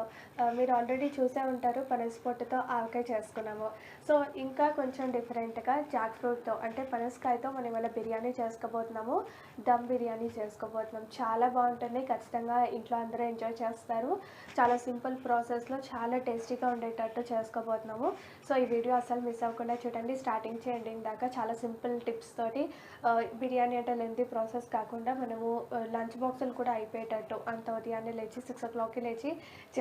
చేస్తున్నాను. మీరు ఆల్రెడీ చూసే ఉంటారు. పనస పొట్టుతో ఆవకాయ చేసుకున్నాము. సో ఇంకా కొంచెం డిఫరెంట్గా జాక్ ఫ్రూట్తో అంటే పనసకాయతో మనం ఇవాళ బిర్యానీ చేసుకోబోతున్నాము. దమ్ బిర్యానీ చేసుకోబోతున్నాం. చాలా బాగుంటుంది. ఖచ్చితంగా ఇంట్లో అందరూ ఎంజాయ్ చేస్తారు. చాలా సింపుల్ ప్రాసెస్లో చాలా టేస్టీగా ఉండేటట్టు చేసుకోబోతున్నాము. సో ఈ వీడియో అసలు మిస్ అవ్వకుండా చూడండి. స్టార్టింగ్ చేయండి దాకా చాలా సింపుల్ టిప్స్ తోటి బిర్యానీ అంటే లెంతీ ప్రాసెస్ కాకుండా మనము లంచ్ బాక్సులు కూడా అయిపోయేటట్టు. అంత ఉదయాన్నే లేచి సిక్స్ ఓ క్లాక్కి లేచి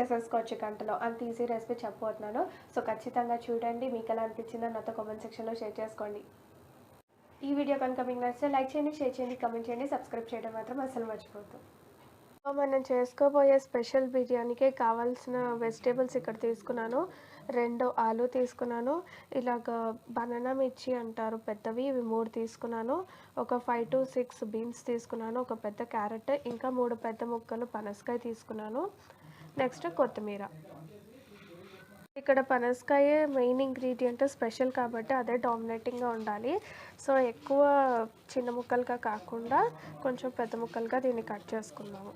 చేసేసుకోవచ్చు గంటలో అంత ఈజీ రెసిపీ చెప్పబోతున్నాను. సో ఖచ్చితంగా చూడండి మీకు ఎలా అనిపించిందో నాతో కామెంట్ సెక్షన్లో షేర్ చేసుకోండి. ఈ వీడియో కనుక మీకు నచ్చితే లైక్ చేయండి షేర్ చేయండి కమెంట్ చేయండి సబ్స్క్రైబ్ చేయడం మాత్రం అసలు మర్చిపోతుంది సో మనం చేసుకోబోయే స్పెషల్ బిర్యానీకి కావాల్సిన వెజిటేబుల్స్ ఇక్కడ తీసుకున్నాను. రెండు ఆలు తీసుకున్నాను. ఇలాగ బనానా మిర్చి అంటారు పెద్దవి ఇవి మూడు తీసుకున్నాను. ఒక ఫైవ్ టు సిక్స్ బీన్స్ తీసుకున్నాను. ఒక పెద్ద క్యారెట్ ఇంకా మూడు పెద్ద ముక్కలు పనసకాయ తీసుకున్నాను. నెక్స్ట్ కొత్తిమీర. ఇక్కడ పనసకాయ మెయిన్ ఇంగ్రీడియంట్ స్పెషల్ కాబట్టి అదే డామినేటింగ్గా ఉండాలి. సో ఎక్కువ చిన్న ముక్కలుగా కాకుండా కొంచెం పెద్ద ముక్కలుగా దీన్ని కట్ చేసుకుందాము.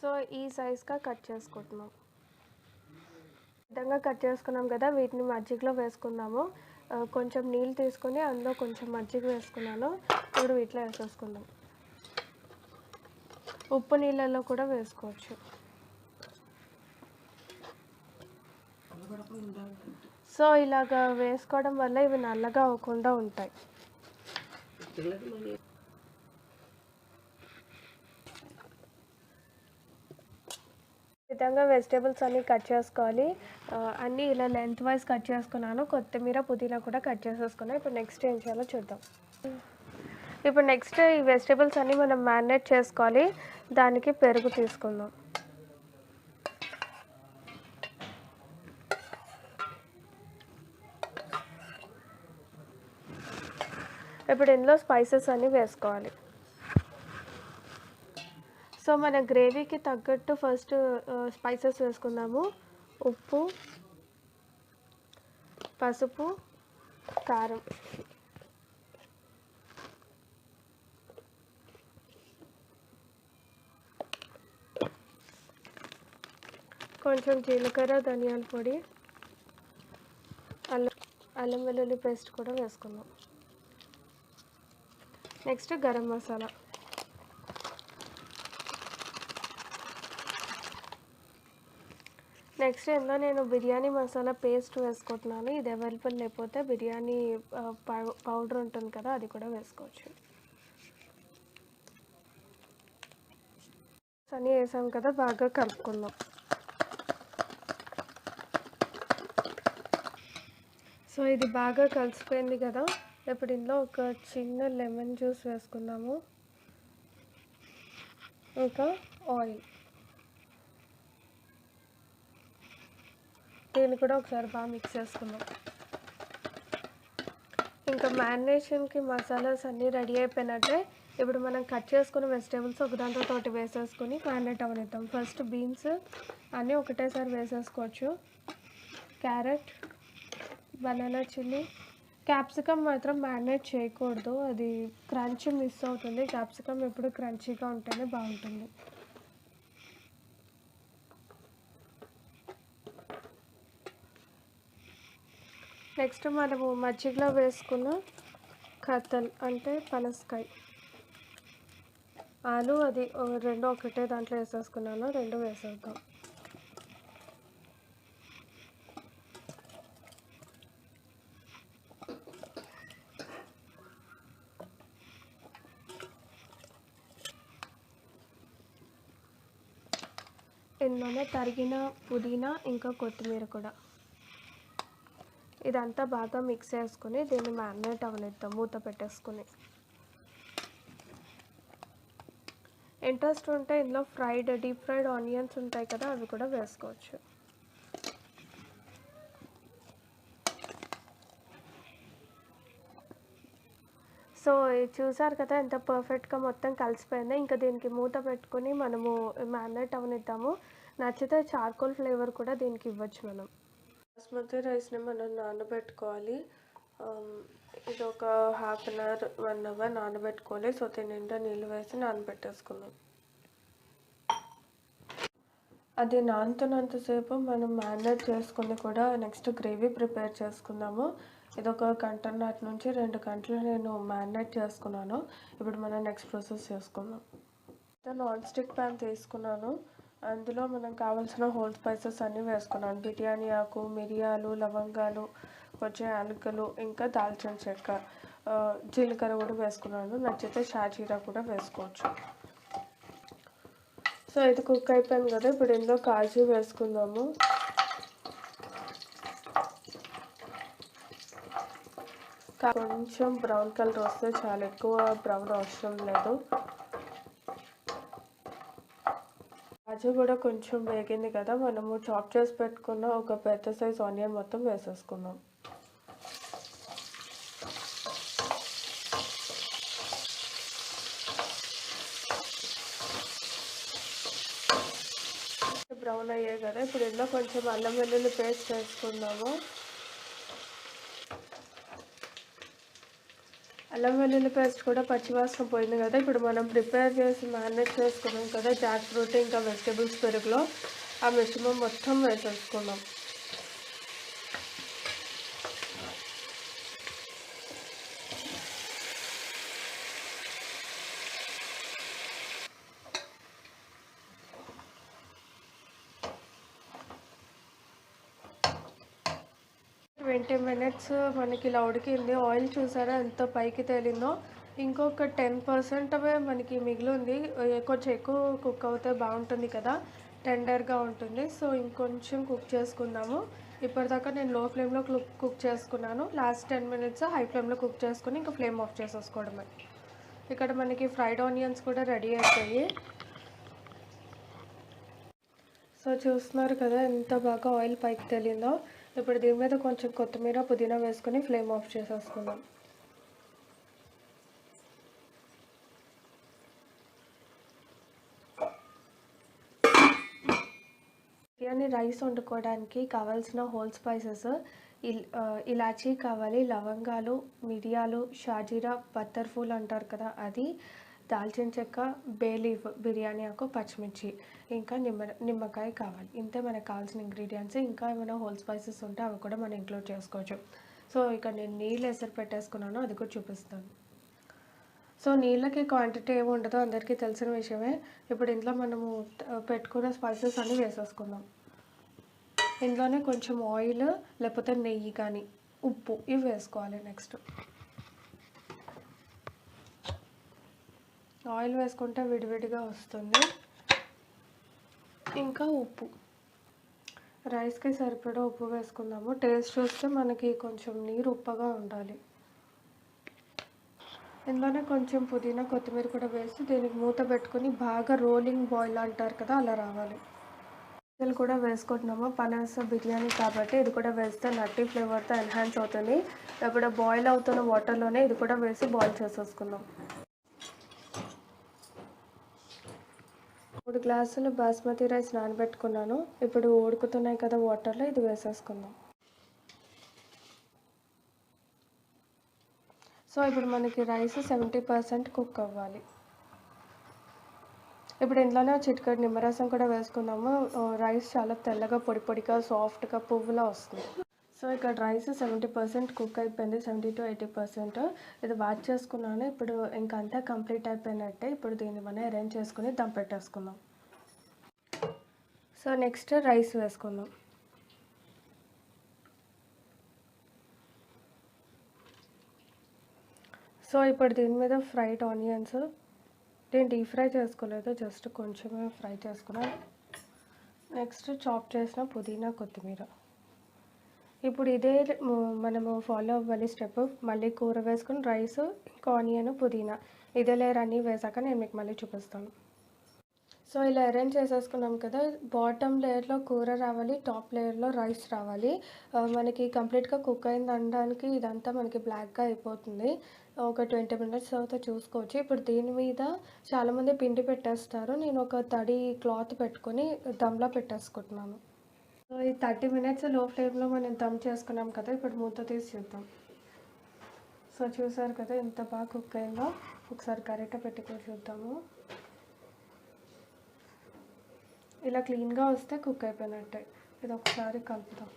సో ఈ సైజ్గా కట్ చేసుకుంటున్నాం. విధంగా కట్ చేసుకున్నాం కదా వీటిని మజ్జిగలో వేసుకుందాము. కొంచెం నీళ్ళు తీసుకొని అందులో కొంచెం మజ్జిగ వేసుకున్నాను. ఇప్పుడు వీటిలో వేసేసుకుందాం. ఉప్పు నీళ్ళల్లో కూడా వేసుకోవచ్చు. సో ఇలాగ వేసుకోవడం వల్ల ఇవి నల్లగా అవ్వకుండా ఉంటాయి. విధంగా వెజిటేబుల్స్ అన్నీ కట్ చేసుకోవాలి. అన్నీ ఇలా లెంత్ వైజ్ కట్ చేసుకున్నాను. కొత్తిమీర పుదీనా కూడా కట్ చేసేసుకున్నాను. ఇప్పుడు నెక్స్ట్ ఏం చేయాలో చూద్దాం. ఇప్పుడు నెక్స్ట్ ఈ వెజిటేబుల్స్ అన్నీ మనం మ్యారినేట్ చేసుకోవాలి. దానికి పెరుగు తీసుకుందాం. ఇప్పుడు ఇందులో స్పైసెస్ అన్నీ వేసుకోవాలి. సో మన గ్రేవీకి తగ్గట్టు ఫస్ట్ స్పైసెస్ వేసుకుందాము. ఉప్పు పసుపు కారం. కొంచెం జీలకర్ర ధనియాల పొడి అల్లం అల్లం వెల్లుల్లి పేస్ట్ కూడా వేసుకుందాం. నెక్స్ట్ గరం మసాలా. నెక్స్ట్ ఏందో నేను బిర్యానీ మసాలా పేస్ట్ వేసుకుంటున్నాను. ఇది అవైలబుల్ లేకపోతే బిర్యానీ పౌ- పౌడర్ ఉంటుంది కదా అది కూడా వేసుకోవచ్చు. అన్నీ వేసాం కదా బాగా కలుపుకుందాం. సో ఇది బాగా కలిసిపోయింది కదా. ఇప్పుడు ఇందులో ఒక చిన్న లెమన్ జ్యూస్ వేసుకుందాము. ఇంకా ఆయిల్. దీన్ని కూడా ఒకసారి బాగా మిక్స్ చేసుకుందాం. ఇంకా మ్యారినేషన్కి మసాలాస్ అన్నీ రెడీ అయిపోయినట్టే ఇప్పుడు మనం కట్ చేసుకున్న వెజిటేబుల్స్ ఒక దాంట్లో తోటి వేసేసుకొని మ్యారినేట్ అవనిద్దాం. ఫస్ట్ బీన్స్ అన్నీ ఒకటేసారి వేసేసుకోవచ్చు. Carrot banana chilli. క్యాప్సికమ్ మాత్రం మ్యారినేట్ చేయకూడదు. అది క్రంచ్ మిస్ అవుతుంది. క్యాప్సికమ్ ఎప్పుడు క్రంచీగా ఉంటేనే బాగుంటుంది. నెక్స్ట్ మనము మజ్జిగలో వేసుకున్న కథల్ అంటే పనసకాయ. ఆలు అది రెండు ఒకటే దాంట్లో వేసేసుకున్నాను. రెండు వేసేద్దాం. ఇందులోనే తరిగిన పుదీనా ఇంకా కొత్తిమీర కూడా. ఇదంతా బాగా మిక్స్ చేసుకుని దీన్ని మ్యారినేట్ అవనిద్దాం మూత పెట్టేసుకుని. ఇంట్రెస్ట్ ఉంటే ఇందులో ఫ్రైడ్ డీప్ ఫ్రైడ్ ఆనియన్స్ ఉంటాయి కదా అవి కూడా వేసుకోవచ్చు. సో ఇది చూసారు కదా ఎంత పర్ఫెక్ట్గా మొత్తం కలిసిపోయిందో. ఇంకా దీనికి మూత పెట్టుకొని మనము మ్యారినేట్ అవనిద్దాము. నచ్చితే చార్కోల్ ఫ్లేవర్ కూడా దీనికి ఇవ్వచ్చు మనం. బాస్మతి రైస్ని మనం నానబెట్టుకోవాలి. ఇది ఒక half an hour one hour నానబెట్టుకోవాలి. సో దీని నీళ్ళు వేసి నానబెట్టేసుకుందాం. అది నానుతున్నంతసేపు మనం మ్యారినేట్ చేసుకుని కూడా నెక్స్ట్ గ్రేవీ ప్రిపేర్ చేసుకుందాము. ఇది ఒక గంటన్నర నుంచి రెండు గంటలు నేను మ్యారినేట్ చేసుకున్నాను. ఇప్పుడు మనం నెక్స్ట్ ప్రాసెస్ చేసుకుందాం. నాన్ స్టిక్ ప్యాన్ తీసుకున్నాను. అందులో మనం కావాల్సిన హోల్ స్పైసెస్ అన్నీ వేసుకున్నాం బిర్యానీ ఆకు మిరియాలు లవంగాలు కొంచెం యాలకులు ఇంకా దాల్చిన చెక్క జీలకర్ర కూడా వేసుకున్నాను. నచ్చితే షాజీరా కూడా వేసుకోవచ్చు. సో ఇది కుక్ అయిపోయింది కదా. ఇప్పుడు ఇందులో కాజు వేసుకుందాము. కొంచెం బ్రౌన్ కలర్ వస్తే చాలా. ఎక్కువ బ్రౌన్ అవసరం లేదు. కాజు కూడా కొంచెం వేగింది కదా మనము చాప్ చేసి పెట్టుకున్న ఒక పెద్ద సైజ్ ఆనియన్ మొత్తం వేసేసుకుందాం. బ్రౌన్ అయ్యాయి కదా ఇప్పుడు ఇందులో కొంచెం అల్లం వెల్లుల్లి పేస్ట్ వేసుకుందాము. అల్లం వెల్లుల్లి పేస్ట్ కూడా పచ్చివాసన పోయింది కదా. ఇప్పుడు మనం ప్రిపేర్ చేసి మ్యారినేట్ చేసుకున్నాం కదా జాక్ ఫ్రూట్ ఇంకా వెజిటేబుల్స్ పెరుగులో. ఆ మిశ్రమం మొత్తం వేసేసుకున్నాం ట్వంటీ మినిట్స్ మనకి ఇలా ఉడికింది ఆయిల్ చూసారా ఎంత పైకి తేలిందో. ఇంకొక టెన్ పర్సెంట్ మనకి మిగిలింది. కొంచెం ఎక్కువ కుక్ అవుతే బాగుంటుంది కదా టెండర్గా ఉంటుంది. సో ఇంకొంచెం కుక్ చేసుకుందాము. ఇప్పటిదాకా నేను లో ఫ్లేమ్లో కుక్ కుక్ చేసుకున్నాను. లాస్ట్ టెన్ మినిట్స్ హై ఫ్లేమ్లో కుక్ చేసుకుని ఇంకా ఫ్లేమ్ ఆఫ్ చేసేసుకోవడమే. ఇక్కడ మనకి ఫ్రైడ్ ఆనియన్స్ కూడా రెడీ అయిపోయి. సో చూస్తున్నారు కదా ఎంత బాగా ఆయిల్ పైకి తెలియదో ఇప్పుడు దీని మీద కొంచెం కొత్తిమీర పుదీనా వేసుకొని ఫ్లేమ్ ఆఫ్ చేసేసుకుందాం. బిర్యానీ రైస్ వండుకోవడానికి కావాల్సిన హోల్ స్పైసెస్ ఇల్ ఇలాచీ కావాలి లవంగాలు మిరియాలు షాజీరా బత్తర్ ఫూల్ అంటారు కదా అది దాల్చిన చెక్క బే లీఫ్ బిర్యానీ ఆకు పచ్చిమిర్చి ఇంకా నిమ్మ నిమ్మకాయ కావాలి. ఇంతే మనకు కావాల్సిన ఇంగ్రీడియంట్స్ ఇంకా ఏమైనా హోల్ స్పైసెస్ ఉంటే అవి కూడా మనం ఇంక్లూడ్ చేసుకోవచ్చు. సో ఇక్కడ నేను నీళ్ళు ఎసరు పెట్టేసుకున్నాను అది కూడా చూపిస్తాను. సో నీళ్ళకి క్వాంటిటీ ఏమి ఉండదో అందరికీ తెలిసిన విషయమే. ఇప్పుడు ఇంట్లో మనము పెట్టుకున్న స్పైసెస్ అన్నీ వేసేసుకుందాం. ఇందులోనే కొంచెం ఆయిల్ లేకపోతే నెయ్యి కానీ ఉప్పు ఇవి వేసుకోవాలి నెక్స్ట్ ఆయిల్ వేసుకుంటే విడివిడిగా వస్తుంది. ఇంకా ఉప్పు. రైస్కి సరిపడా ఉప్పు వేసుకుందాము. టేస్ట్ చూస్తే మనకి కొంచెం నీరు ఉప్పగా ఉండాలి. ఇందులోనే కొంచెం పుదీనా కొత్తిమీర కూడా వేసి దీనికి మూత పెట్టుకొని బాగా రోలింగ్ బాయిల్ అంటారు కదా అలా రావాలి. ఇది కూడా వేసుకుంటున్నాము. పనాస బిర్యానీ కాబట్టి ఇది కూడా వేస్తే నట్టి ఫ్లేవర్తో ఎన్హాన్స్ అవుతుంది. ఇప్పుడు బాయిల్ అవుతున్న వాటర్లోనే ఇది కూడా వేసి బాయిల్ చేసేసుకుందాం. మూడు గ్లాసులు బాస్మతి రైస్ నానబెట్టుకున్నాను. ఇప్పుడు ఉడుకుతున్నాయి కదా వాటర్లో ఇది వేసేసుకుందాం. సో ఇప్పుడు మనకి రైస్ సెవెంటీ పర్సెంట్ కుక్ అవ్వాలి. ఇప్పుడు ఇంట్లోనే చిటికడి నిమ్మరసం కూడా వేసుకుందాము. రైస్ చాలా తెల్లగా పొడి పొడిగా సాఫ్ట్గా పువ్వులా వస్తుంది. సో ఇక్కడ రైస్ సెవెంటీ పర్సెంట్ కుక్ అయిపోయింది సెవెంటీ టు ఎయిటీ పర్సెంట్. ఇది వాచ్ చేసుకున్నాను. ఇప్పుడు ఇంకా అంతా కంప్లీట్ అయిపోయినట్టే ఇప్పుడు దీన్ని మనం అరేంజ్ చేసుకుని దమ్ పెట్టేసుకుందాం. సో నెక్స్ట్ రైస్ వేసుకుందాం. సో ఇప్పుడు దీని మీద ఫ్రైడ్ ఆనియన్స్. నేను డీప్ ఫ్రై చేసుకోలేదు జస్ట్ కొంచెమే ఫ్రై చేసుకున్నాను. నెక్స్ట్ చాప్ చేసిన పుదీనా కొత్తిమీర. ఇప్పుడు ఇదే మనము ఫాలో అవ్వాలి స్టెప్ మళ్ళీ కూర వేసుకుని రైస్ ఇంకా ఆనియన్ పుదీనా ఇదే లేయర్ అన్నీ వేసాక నేను మీకు మళ్ళీ చూపిస్తాను. సో ఇలా అరేంజ్ చేసేసుకున్నాం కదా బాటమ్ లేయర్లో కూర రావాలి టాప్ లేయర్లో రైస్ రావాలి. మనకి కంప్లీట్గా కుక్ అయింది అనడానికి ఇదంతా మనకి బ్లాక్గా అయిపోతుంది. ఒక ట్వంటీ మినిట్స్ తర్వాత చూసుకోవచ్చు. ఇప్పుడు దీని మీద చాలామంది పిండి పెట్టేస్తారు. నేను ఒక తడి క్లాత్ పెట్టుకొని దమ్లా పెట్టేసుకుంటున్నాను. సో ఈ థర్టీ మినిట్స్లో ఫ్లేమ్లో మనం దమ్ చేసుకున్నాం కదా ఇప్పుడు మూత తీసి చూద్దాం. సో చూసారు కదా ఎంత బాగా కుక్ అయిందో? ఒకసారి గరిట పెట్టుకొని చూద్దాము. ఇలా క్లీన్గా వస్తే కుక్ అయిపోయినట్టే. ఇది ఒకసారి కలుపుదాం.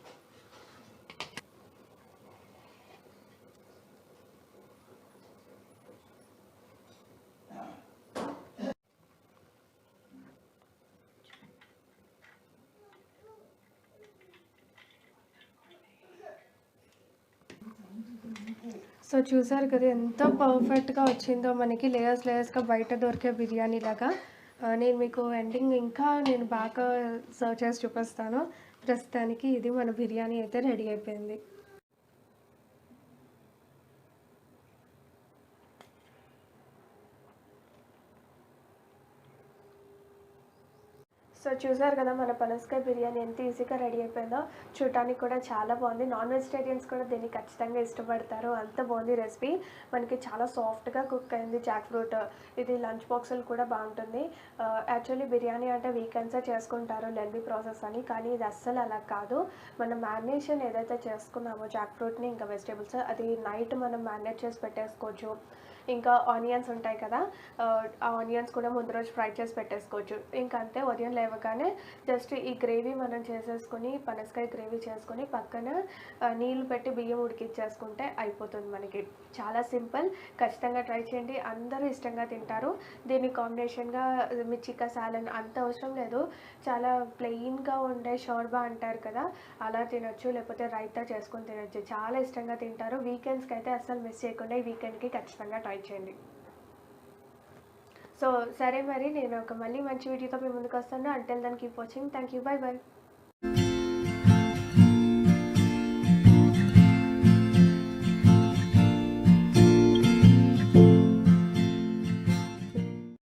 సో చూసారు కదా ఎంత పర్ఫెక్ట్గా వచ్చిందో. మనకి లేయర్స్ లేయర్స్గా బయట దొరికే బిర్యానీ లాగా. నేను మీకు ఎండింగ్ ఇంకా నేను బాగా సర్వ్ చేసి చూపిస్తాను. ప్రస్తుతానికి ఇది మన బిర్యానీ అయితే రెడీ అయిపోయింది. సో చూసారు కదా మన పనసకాయ బిర్యానీ ఎంత ఈజీగా రెడీ అయిపోయిందో. చూడటానికి కూడా చాలా బాగుంది. నాన్ వెజిటేరియన్స్ కూడా దీన్ని ఖచ్చితంగా ఇష్టపడతారు. అంత బాగుంది రెసిపీ. మనకి చాలా సాఫ్ట్గా కుక్ అయింది జాక్ ఫ్రూట్. ఇది లంచ్ బాక్సులు కూడా బాగుంటుంది. యాక్చువల్లీ బిర్యానీ అంటే వీకెండ్సే చేసుకుంటారు లెందీ ప్రాసెస్ అని. కానీ ఇది అస్సలు అలా కాదు. మనం మ్యారినేషన్ ఏదైతే చేసుకున్నామో జాక్ ఫ్రూట్ని ఇంకా వెజిటేబుల్స్ అది నైట్ మనం మ్యారినేట్ చేసి పెట్టేసుకోవచ్చు. ఇంకా ఆనియన్స్ ఉంటాయి కదా ఆ ఆనియన్స్ కూడా ముందు రోజు ఫ్రై చేసి పెట్టేసుకోవచ్చు. ఇంకా అంతే ఉదయం లేవగానే జస్ట్ ఈ గ్రేవీ మనం చేసేసుకొని పనసకాయ గ్రేవీ చేసుకొని పక్కన నీళ్ళు పెట్టి బియ్యం ఉడికిచ్చేసుకుంటే అయిపోతుంది మనకి. చాలా సింపుల్. ఖచ్చితంగా ట్రై చేయండి. అందరూ ఇష్టంగా తింటారు. దీని కాంబినేషన్గా మిర్చికా సాలన్ అంత అవసరం లేదు. చాలా ప్లెయిన్గా ఉండే షోర్బా అంటారు కదా అలా తినొచ్చు. లేకపోతే రైతా చేసుకొని తినొచ్చు. చాలా ఇష్టంగా తింటారు. వీకెండ్స్కి అయితే అస్సలు మిస్ చేయకుండా ఈ వీకెండ్కి ఖచ్చితంగా ట్రై చేయండి. సో సరే మరి నేను ఒక మళ్ళీ మంచి వీడియోతో మీ ముందుకు వస్తాను. అంటే దానికి keep watching thank you bye bye